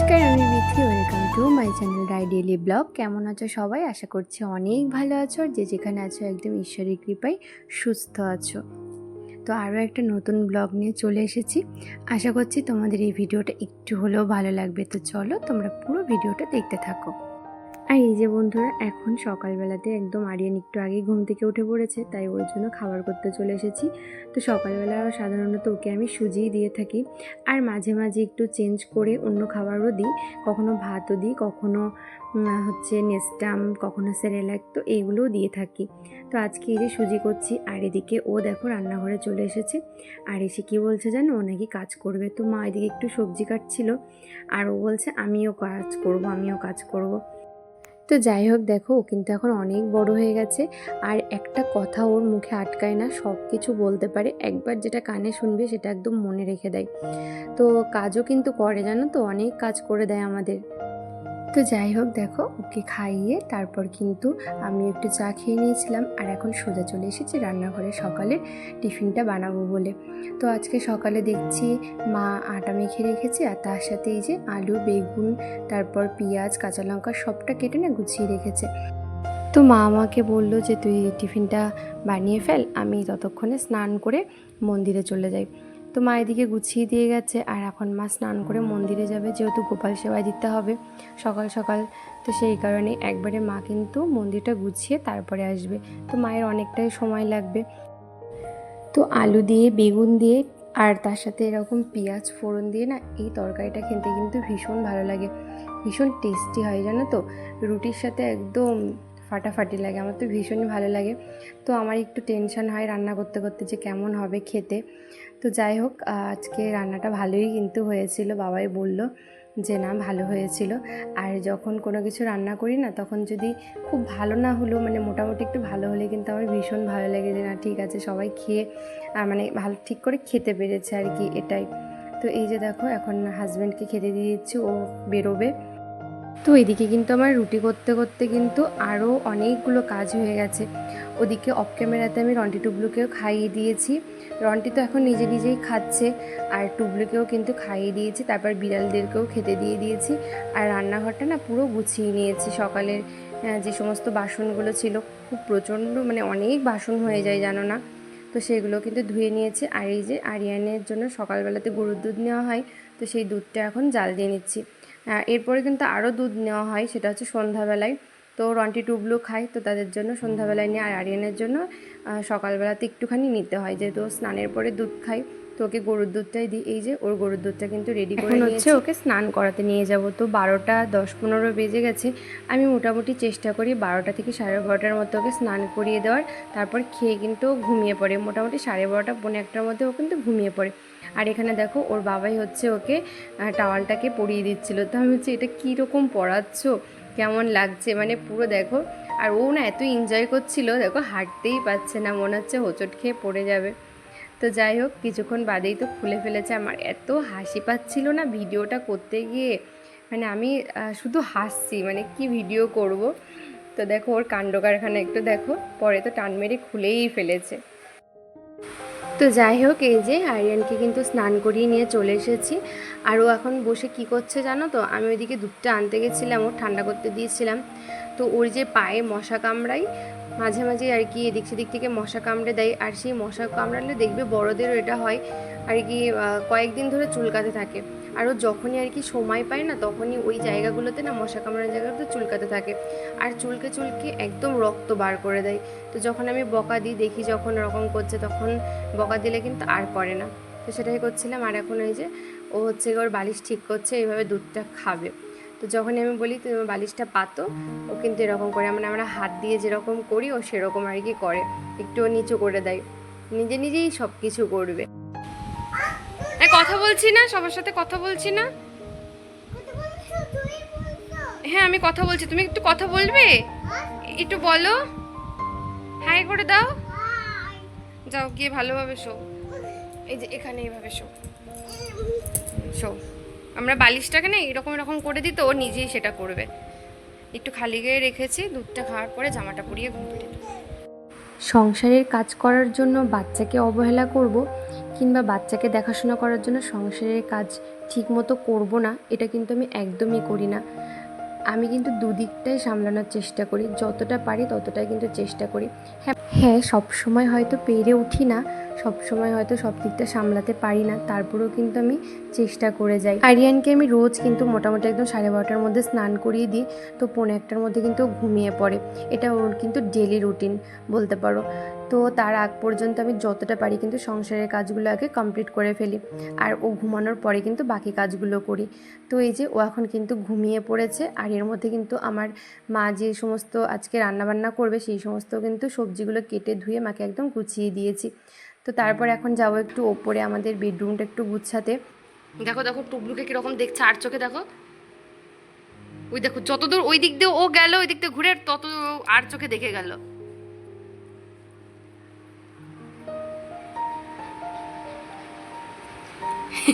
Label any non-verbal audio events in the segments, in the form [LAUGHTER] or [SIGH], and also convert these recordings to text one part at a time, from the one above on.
নমস্কার, আমি Mithi. Welcome to my channel Rai daily vlog কেমন আছো সবাই? আশা করছি অনেক ভালো আছো যে যেখানে আছো একদম ঈশ্বরের কৃপায় সুস্থ আছো। তো আরও একটা নতুন ব্লগ নিয়ে চলে এসেছি। আশা করছি তোমাদের এই ভিডিওটা একটু হলেও ভালো লাগবে। তো চলো তোমরা পুরো ভিডিওটা দেখতে থাকো। আর এই যে বন্ধুরা, এখন সকালবেলাতে একদম আরিয়ান একটু আগে ঘুম থেকে উঠে পড়েছে, তাই ওর জন্য খাবার করতে চলে এসেছি। তো সকালবেলা সাধারণত ওকে আমি সুজিই দিয়ে থাকি আর মাঝে মাঝে একটু চেঞ্জ করে অন্য খাবারও দিই, কখনো ভাতও দিই, কখনো হচ্ছে নেস্টাম, কখনো সেরেলাক, তো এইগুলোও দিয়ে থাকি। তো আজকে এই যে সুজি করছি, আর এদিকে ও দেখো রান্নাঘরে চলে এসেছে। আর এসে কী বলছে জানো? ও নাকি কাজ করবে। তো মা এদিকে একটু সবজি কাটছিল, আর ও বলছে, আমিও কাজ করব, আমিও কাজ করব। তো যাই হোক, দেখো, ও কিন্তু এখন অনেক বড় হয়ে গেছে। আর একটা কথা ওর মুখে আটকায় না সব কিছু বলতে পারে। একবার যেটা কানে শুনবে, সেটা একদম মনে রেখে দেয়। তো কাজও কিন্তু করে, জানো তো? অনেক কাজ করে দেয় আমাদের। তো যাই হোক, দেখো, ওকে খাইয়ে তারপর কিন্তু আমি একটু চা খেয়ে নিয়েছিলাম। আর এখন সোজা চলে এসেছি রান্নাঘরে সকালে টিফিনটা বানাবো বলে। তো আজকে সকালে দেখছি মা আটা মেখে রেখেছে আর তার সাথে এই যে আলু, বেগুন, তারপর পেঁয়াজ, কাঁচা লঙ্কা সবটা কেটে না গুছিয়ে রেখেছে। তো মা আমাকে বলল যে, তুই টিফিনটা বানিয়ে ফেল, আমি ততক্ষণে স্নান করে মন্দিরে চলে যাই। তো মা এদিকে গুছিয়ে দিয়ে গেছে আর এখন মা স্নান করে মন্দিরে যাবে, যেহেতু গোপাল সেবায় দিতে হবে সকাল সকাল। তো সেই কারণে একবারে মা কিন্তু মন্দিরটা গুছিয়ে তারপরে আসবে। তো মায়ের অনেকটাই সময় লাগবে। তো আলু দিয়ে, বেগুন দিয়ে আর তার সাথে এরকম পেঁয়াজ ফোড়ন দিয়ে না এই তরকারিটা খেতে কিন্তু ভীষণ ভালো লাগে। ভীষণ টেস্টি হয়, জানো তো? রুটির সাথে একদম ফাটাফাটি লাগে, আমার তো ভীষণই ভালো লাগে। তো আমার একটু টেনশন হয় রান্না করতে করতে যে কেমন হবে খেতে। তো যাই হোক, আজকে রান্নাটা ভালোই কিন্তু হয়েছিল। বাবাই বলল যে, না, ভালো হয়েছিল। আর যখন কোনো কিছু রান্না করি না, তখন যদি খুব ভালো না হলেও মানে মোটামুটি একটু ভালো হলে কিন্তু আমার ভীষণ ভালো লাগে যে, না, ঠিক আছে, সবাই খেয়ে মানে ভালো, ঠিক করে খেতে পেরেছে আর কি এটাই। তো এই যে দেখো, এখন হাজব্যান্ডকে খেতে দিয়ে দিচ্ছি, ও বেরোবে। তো এদিকে কিন্তু আমার রুটি করতে করতে কিন্তু আরও অনেকগুলো কাজ হয়ে গেছে। ওদিকে অফ ক্যামেরাতে আমি রন্টি টুবলুকেও খাইয়ে দিয়েছি। রন্টি তো এখন নিজে নিজেই খাচ্ছে, আর টুবলুকেও কিন্তু খাইয়ে দিয়েছি, তারপর বিড়ালদেরকেও খেতে দিয়ে দিয়েছি। আর রান্নাঘরটা না পুরো গুছিয়ে নিয়েছি। সকালের যে সমস্ত বাসনগুলো ছিল, খুব প্রচণ্ড মানে অনেক বাসন হয়ে যায় জানো না? তো সেগুলো কিন্তু ধুয়ে নিয়েছি। আর এই যে আরিয়ানের জন্য সকালবেলাতে গরুর দুধ নেওয়া হয়, তো সেই দুধটা এখন জাল দিয়ে নিচ্ছি। এরপরে কিন্তু আরও দুধ নেওয়া হয় সেটা হচ্ছে সন্ধ্যাবেলায়। তো রন্টি টুবলু খায় তো তাদের জন্য সন্ধ্যাবেলায় নিয়ে আর আরিয়ানের জন্য সকালবেলাতে একটুখানি নিতে হয়। যেহেতু স্নানের পরে দুধ খায় তো ওকে গরুর দুধটাই দিই। এই যে ওর গরুর দুধটা কিন্তু রেডি করে হচ্ছে ওকে স্নান করাতে নিয়ে যাব। তো বারোটা দশ পনেরো বেজে গেছে। আমি মোটামুটি চেষ্টা করি বারোটা থেকে সাড়ে বারোটার মধ্যে ওকে স্নান করিয়ে দেওয়ার। তারপর খেয়ে কিন্তু ঘুমিয়ে পড়ে। মোটামুটি সাড়ে বারোটা পৌনে একটার মধ্যে ও কিন্তু ঘুমিয়ে পড়ে। আর এখানে দেখো, ওর বাবাই হচ্ছে ওকে টাওয়ালটাকে পরিয়ে দিচ্ছিল। তো আমি হচ্ছে এটা কীরকম পড়াচ্ছ কেমন লাগছে? মানে পুরো দেখো, আর ও না এত এনজয় করছিল, দেখো, হাঁটতেই পারছে না, মনে হচ্ছে হোঁচট খেয়ে পড়ে যাবে। তো যাই হোক, কিছুক্ষণ বাদেই তো খুলে ফেলেছে। আমার এত হাসি পাচ্ছিল না ভিডিওটা করতে গিয়ে। মানে আমি শুধু হাসছি মানে কি ভিডিও করব? তো দেখো, ওর কাণ্ড কারখানা একটু দেখো, পরে তো টান মেরে খুলেই ফেলেছে। তো যাই হোক, এই যে আরিয়ানকে কিন্তু স্নান করিয়ে নিয়ে চলে এসেছি। আর ও এখন বসে কি করছে জানো তো? আমি ওইদিকে দুধটা আনতে গেছিলাম ও ঠান্ডা করতে দিয়েছিলাম। তো ওর যে পায়ে মশা কামড়াই মাঝে মাঝে আর কি এদিক সেদিক থেকে মশা কামড়ে দেয়। আর সেই মশা কামড়ালে দেখবে বড়দেরও এটা হয়। আর কি কয়েকদিন ধরে চুলকাতে থাকে। আর ও যখনই আর কি সময় পায় না, তখনই ওই জায়গাগুলোতে না মশা কামড়ানোর জায়গাগুলোতে চুলকাতে থাকে। আর চুলকে চুলকে একদম রক্ত বার করে দেয়। তো যখন আমি বকা দিই, দেখি যখন এরকম করছে, তখন বকা দিলে কিন্তু আর করে না। তো সেটাই করছিলাম। আর এখন ওই যে ও হচ্ছে ওর বালিশ ঠিক করছে, এইভাবে দুধটা খাবে। তো যখনই আমি বলি, তুমি বালিশটা পাতো। ও কিন্তু এরকম করে মানে আমরা হাত দিয়ে যেরকম করি, ও সেরকম আর কি করে। একটু নিচু করে দেয়। নিজে নিজেই সব কিছু করবে। কথা বলছি না সবার সাথে কথা বলছি না। হ্যাঁ আমি কথা বলছি তুমি একটু কথা বলবে? একটু বলো। হাই করে দাও। যাও গিয়ে ভালোভাবে শো। এই যে এখানে এইভাবে শো। শো। আমরা বালিশটাকে না এরকম এরকম করে দিই তো ও নিজেই সেটা করবে। একটু খালি গায়ে রেখেছি দুধটা খাওয়ার পরে জামাটা পরিয়ে ঘুম সংসারের কাজ করার জন্য বাচ্চাকে অবহেলা করব কিংবা বাচ্চাকে দেখাশোনা করার জন্য সংসারের কাজ ঠিক মতো করব না, এটা কিন্তু আমি একদমই করি না। আমি কিন্তু দুদিকটাই সামলানোর চেষ্টা করি, যতটা পারি ততটাই কিন্তু চেষ্টা করি। হ্যাঁ হ্যাঁ সবসময় হয়তো পেরে উঠি না, সবসময় হয়তো সব দিকটা সামলাতে পারি না, তারপরেও কিন্তু আমি চেষ্টা করে যাই। আরিয়ানকে আমি রোজ কিন্তু মোটামুটি একদম সাড়ে বারোটার মধ্যে স্নান করিয়ে দিই, তো পৌনে একটার মধ্যে কিন্তু ঘুমিয়ে পড়ে। এটা ওর কিন্তু ডেলি রুটিন বলতে পারো। তো তার আগ পর্যন্ত আমি যতটা পারি কিন্তু সংসারের কাজগুলো আগে কমপ্লিট করে ফেলি। আর ও ঘুমানোর পরে কিন্তু বাকি কাজগুলো করি। তো এই যে ও এখন কিন্তু ঘুমিয়ে পড়েছে। আর এর মধ্যে কিন্তু আমার মা যে সমস্ত আজকে রান্নাবান্না করবে, সেই সমস্ত কিন্তু সবজিগুলো কেটে ধুয়ে মাকে একদম গুছিয়ে দিয়েছি। তো তারপর এখন যাব একটু ওপরে আমাদের বেডরুমটা একটু গুছাতে। দেখো দেখো, টুবলুকে কীরকম দেখছে আর চোখে দেখো। ওই দেখো, যতদূর ওই দিক দিয়ে ও গেল, ওই দিক দিয়ে ঘুরে তত আর চোখে দেখে গেল। [LAUGHS]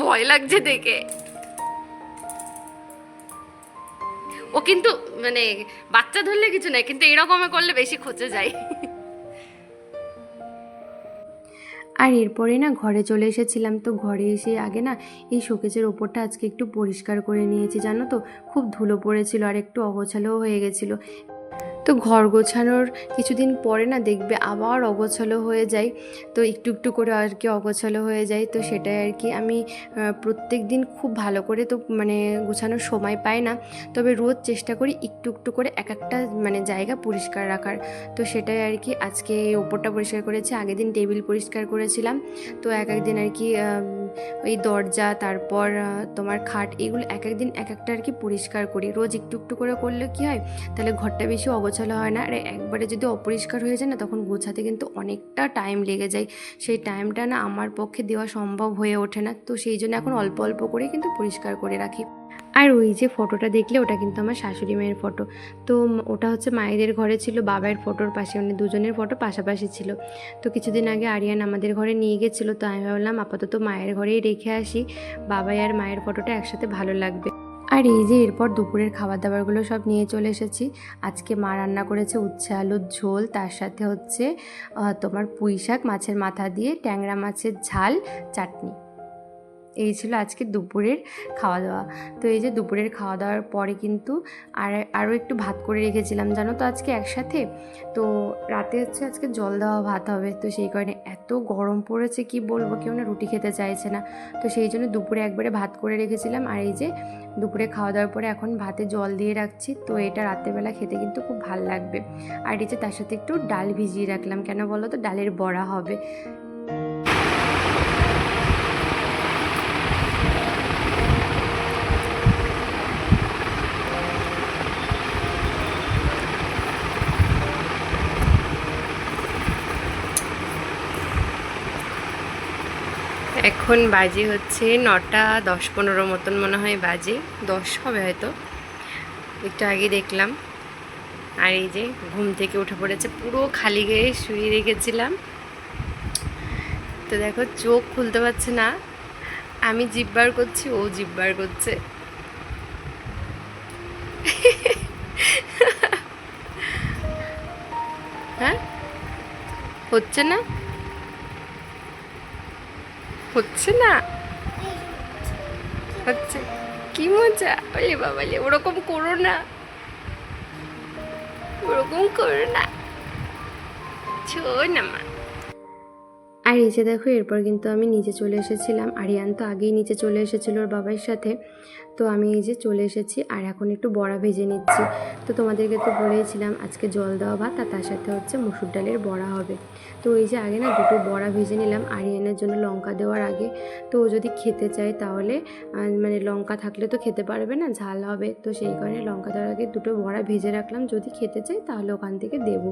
ভয় লাগছে দেখে। ও কিন্তু মানে বাচ্চা ধরলে কিছু নাই, কিন্তু এরকম করলে বেশি খচে যায়। আর এরপরে না ঘরে চলে এসেছিলাম। তো ঘরে এসে আগে না এই শোকেজের ওপরটা আজকে একটু পরিষ্কার করে নিয়েছি, জানো তো? খুব ধুলো পড়েছিল আর একটু অগোছালোও হয়ে গেছিল। তো ঘর গোছানোর কিছুদিন পরে না দেখবে আবার অগোছালো হয়ে যায়। তো একটু একটু করে আর কি অগোছালো হয়ে যায়। তো সেটাই আর কি আমি প্রত্যেক দিন খুব ভালো করে তো মানে গোছানোর সময় পাই না। তবে রোজ চেষ্টা করি একটু একটু করে এক একটা মানে জায়গা পরিষ্কার রাখার। তো সেটাই আর কি আজকে ওপরটা পরিষ্কার করেছি, আগের দিন টেবিল পরিষ্কার করেছিলাম। তো এক একদিন আর কি ওই দরজা, তারপর তোমার খাট, এগুলো এক একদিন এক একটা আর কি পরিষ্কার করি। রোজ একটু একটু করে করলে কি হয়, তাহলে ঘরটা বেশি অগোছালো হয় না। আর, একবারে যদি অপরিষ্কার হয়ে যায় না, তখন গোছাতে কিন্তু অনেকটা টাইম লেগে যায়। সেই টাইমটা না আমার পক্ষে দেওয়া সম্ভব হয়ে ওঠে না। তো সেই জন্য এখন অল্প অল্প করে কিন্তু পরিষ্কার করে রাখি। আর ওই যে ফটোটা দেখলে ওটা কিন্তু আমার শাশুড়ি মায়ের ফটো। তো ওটা হচ্ছে মায়েদের ঘরে ছিল, বাবার ফটোর পাশে মানে দুজনের ফটো পাশাপাশি ছিল। তো কিছুদিন আগে আরিয়ান আমাদের ঘরে নিয়ে গেছিল, তো আমি ভাবলাম আপাতত মায়ের ঘরেই রেখে আসি। বাবাই আর মায়ের ফটোটা একসাথে ভালো লাগবে। আর এই যে এরপর দুপুরের খাবার দাবারগুলো সব নিয়ে চলে এসেছি। আজকে মা রান্না করেছে উচ্ছে আলুর ঝোল, তার সাথে হচ্ছে তোমার পুঁই শাক, মাছের মাথা দিয়ে ট্যাংরা মাছের ঝাল, চাটনি। এই ছিল আজকে দুপুরের খাওয়া দাওয়া তো এই যে দুপুরের খাওয়া দাওয়ার পরে কিন্তু আর, আরও একটু ভাত করে রেখেছিলাম, জানো তো আজকে একসাথে? তো রাতে হচ্ছে আজকে জল দেওয়া ভাত হবে, তো সেই কারণে এত গরম পড়েছে, কি বলব? কেউ না রুটি খেতে চাইছে না। তো সেই জন্য দুপুরে একবারে ভাত করে রেখেছিলাম, আর এই যে দুপুরে খাওয়া দাওয়ার পরে এখন ভাতে জল দিয়ে রাখছি, তো এটা রাত্রেবেলা খেতে কিন্তু খুব ভালো লাগবে। আর এই যে তার সাথে একটু ডাল ভিজিয়ে রাখলাম, কেন বলো তো? ডালের বড়া হবে। এখন বাজে হচ্ছে নটা দশ পনেরো মতন মনে হয় বাজে, দশ হবে হয়তো। একটু আগে দেখলাম। আর এই যে ঘুম থেকে উঠে পড়েছে, পুরো খালি গায়ে শুয়ে রেখেছিলাম। তো দেখো, চোখ খুলতে পারছে না। আমি জিব্বার করছি, ও জিব্বার করছে। হ্যাঁ? হচ্ছে না? হচ্ছে না? হচ্ছে। কি মজা? বলে বাবা ওরকম করো না। ওরকম করো না। না মা। আর এসে দেখো, এরপর কিন্তু আমি নিচে চলে এসেছিলাম। আরিয়ান তো আগেই নিচে চলে এসেছিল ওর বাবার সাথে। তো আমি এই যে চলে এসেছি আর এখন একটু বড়া ভেজে নিচ্ছি। তো তোমাদেরকে তো বলেইছিলাম আজকে জল দেওয়া ভাত আর তার সাথে হচ্ছে মুসুর ডালের বড়া হবে। তো এই যে আগে না দুটো বড়া ভেজে নিলাম আরিয়ানের জন্য লঙ্কা দেওয়ার আগে। তো ও যদি খেতে চায় তাহলে মানে লঙ্কা থাকলে তো খেতে পারবে না, ঝাল হবে। তো সেই কারণে লঙ্কা দেওয়ার আগে দুটো বড়া ভেজে রাখলাম। যদি খেতে চাই তাহলে ওখান থেকে দেবো।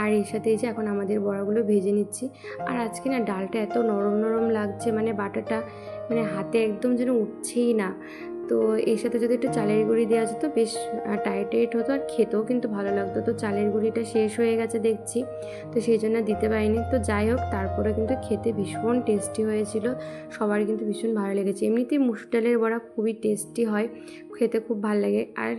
আর এর সাথে এই যে এখন আমাদের বড়াগুলো ভেজে নিচ্ছি। আর আজকে না ডালটা এত নরম নরম লাগছে মানে বাটাটা মানে হাতে একদম যেন উঠছেই না। তো এর সাথে যদি একটু চালের গুঁড়ি দেওয়া যেত, বেশ টাইট টাইট হতো আর খেতেও কিন্তু ভালো লাগতো। তো চালের গুঁড়িটা শেষ হয়ে গেছে দেখছি। তো সেই জন্য দিতে পারিনি। তো যাই হোক, তারপরে কিন্তু খেতে ভীষণ টেস্টি হয়েছিল। সবার কিন্তু ভীষণ ভালো লেগেছে। এমনিতেই মুসুর ডালের বড়া খুবই টেস্টি হয়। খেতে খুব ভালো লাগে। আর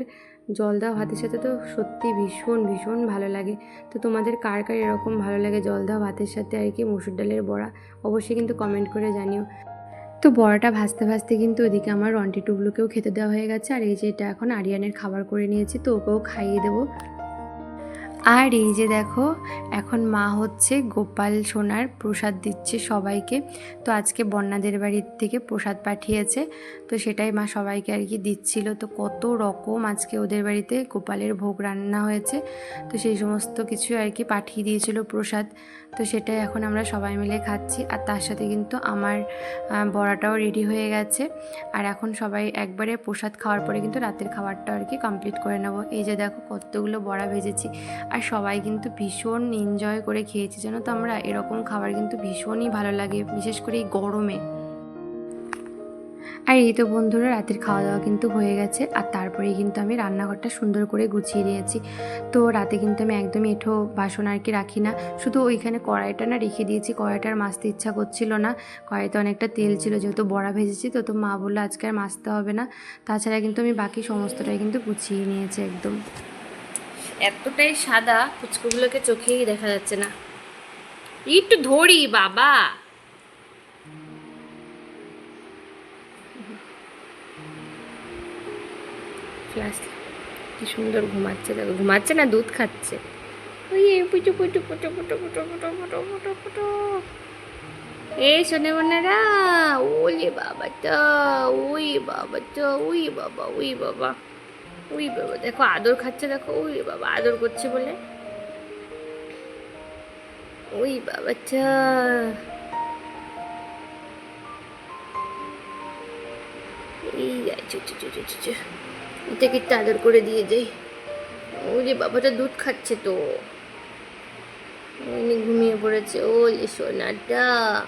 জল দেওয়া ভাতের সাথে তো সত্যি ভীষণ ভীষণ ভালো লাগে। তো তোমাদের কার কার এরকম ভালো লাগে জল দেওয়া ভাতের সাথে আর কি মুসুর ডালের বড়া? অবশ্যই কিন্তু কমেন্ট করে জানিও। তো বড়াটা ভাজতে ভাজতে কিন্তু ওদিকে আমার রন্টি টুবলুকেও খেতে দেওয়া হয়ে গেছে। আর এই যে এটা এখন আরিয়ানের খাবার করে নিয়েছি, তো ওকেও খাইয়ে দেবো। আর এই যে দেখো, এখন মা হচ্ছে গোপাল সোনার প্রসাদ দিচ্ছে সবাইকে। তো আজকে বন্যাদের বাড়ির থেকে প্রসাদ পাঠিয়েছে, তো সেটাই মা সবাইকে আর কি দিচ্ছিল। তো কত রকম আজকে ওদের বাড়িতে গোপালের ভোগ রান্না হয়েছে। তো সেই সমস্ত কিছু আর কি পাঠিয়ে দিয়েছিল প্রসাদ। তো সেটাই এখন আমরা সবাই মিলে খাচ্ছি। আর তার সাথে কিন্তু আমার বড়াটাও রেডি হয়ে গেছে। আর এখন সবাই একবারে প্রসাদ খাওয়ার পরে কিন্তু রাতের খাবারটা আর কি কমপ্লিট করে নেব। এই যে দেখো কতগুলো বড়া ভেজেছি। আর সবাই কিন্তু ভীষণ এনজয় করে খেয়েছি। জানো তো আমরা? এরকম খাবার কিন্তু ভীষণই ভালো লাগে, বিশেষ করে এই গরমে। আর এই তো বন্ধুরা, রাতের খাওয়া দাওয়া কিন্তু হয়ে গেছে। আর তারপরেই কিন্তু আমি রান্নাঘরটা সুন্দর করে গুছিয়ে দিয়েছি। তো রাতে কিন্তু আমি একদমই এঁঠো বাসন আর কি রাখি না। শুধু ওইখানে কড়াইটা না রেখে দিয়েছি। কড়াইটার মাছতে ইচ্ছা করছিল না। কড়াইতে অনেকটা তেল ছিল, যেহেতু বড়া ভেজেছি। তো তো মা বলল, আজকে আর মাছতে হবে না। তাছাড়া কিন্তু আমি বাকি সমস্তটাই কিন্তু গুছিয়ে নিয়েছি একদম। এতটাই সাদা, পুচকুগুলোকে চোখেই দেখা যাচ্ছে না। একটু ধরি, বাবা। ফ্লাস কি সুন্দর ঘুমাচ্ছে, দেখো, ঘুমাচ্ছে না, দুধ খাচ্ছে। ওই এই পুটু পুটু পুটু পুটু পুটু পুটু পুটু পুটু পুটু। এই শোনে বোনেরা, ওলে বাবাটা, ওই বাবাটা, ওই বাবা ওই বাবা ওই বাবা। দেখো, আদর খাচ্ছে, দেখো, ওই বাবা আদর করছে বলে। ওই বাবাটা। এই আছে চু চু চু চু চু। এটাকে একটু আদর করে দিয়ে যাই। যে বাবাটা দুধ খাচ্ছে তো। ওই ঘুমিয়ে পড়েছে। ওলে সোনাটা।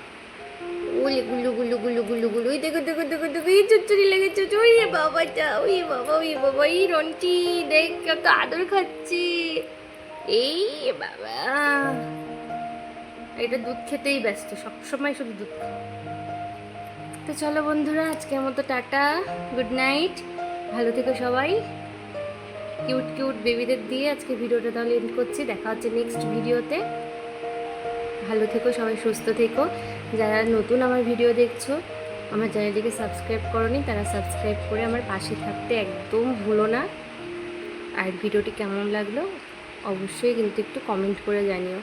ওলে গুলু গুলু গুলু গুলু গুলু। ওই দেখো দেখো দেখো দেখো, এই চুচুরি লেগেছে ওই বাবাটা, ওই বাবা ওই বাবা, এই রন্টি দেখ, কত আদর খাচ্ছি। এই বাবা। এটা দুধ খেতেই ব্যস্ত, সবসময় শুধু দুধ। তো চলো বন্ধুরা, আজকের মতো টাটা। Good night. ভালো থেকো সবাই। কিউট কিউট বেবিদের দিয়ে আজকে ভিডিওটা তাহলে এন্ড করছি। দেখা হচ্ছে নেক্সট ভিডিওতে। ভালো থেকো সবাই, সুস্থ থেকো। যারা নতুন আমার ভিডিও দেখছ, আমার চ্যানেলটিকে সাবস্ক্রাইব করনি, তারা সাবস্ক্রাইব করে আমার পাশে থাকতে একদম ভুলো না। আর ভিডিওটি কেমন লাগল, অবশ্যই কিন্তু একটু কমেন্ট করে জানিও।